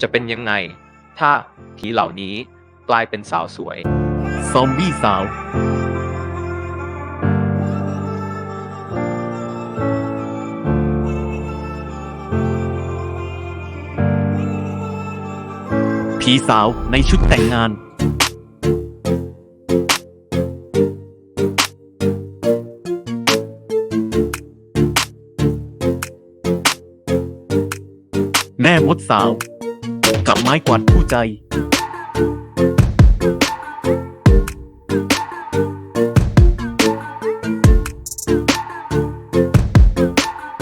จะเป็นยังไง ถ้าผีเหล่านี้กลายเป็นสาวสวย ซอมบี้สาว ผีสาวในชุดแต่งงาน แม่มดสาว กับไม้กวาดคู่ใจ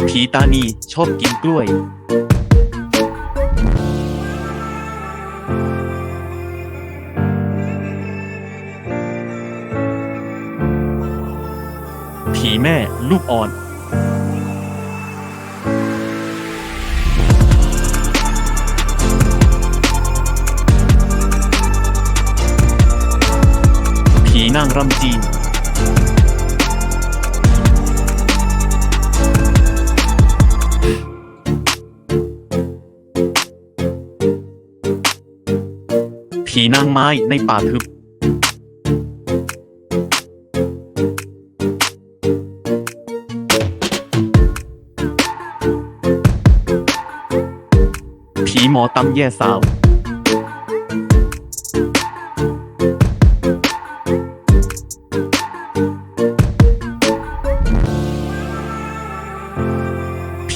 ผีตานีชอบกินกล้วยผีแม่ลูกอ่อน นางรำจีน ผีนางไม้ในป่าทึบ ผีหมอตำแย่สาว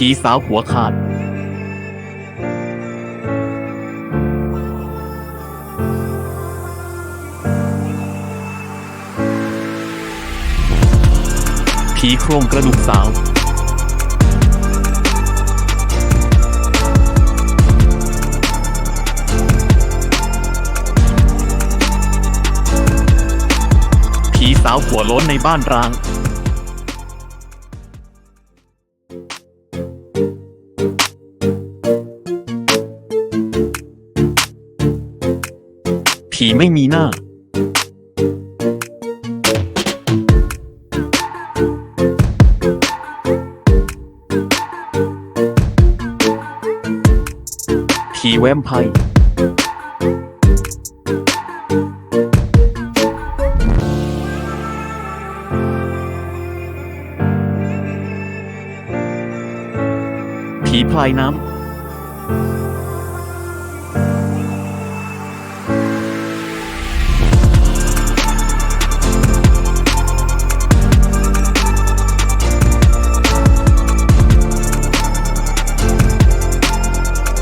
ผีสาวหัวขาด ผีโครงกระดูกสาว ผีสาวหัวโล้นในบ้านร้าง ผีไม่มีหน้า ผีแวมไพร์ผีพลายน้ำ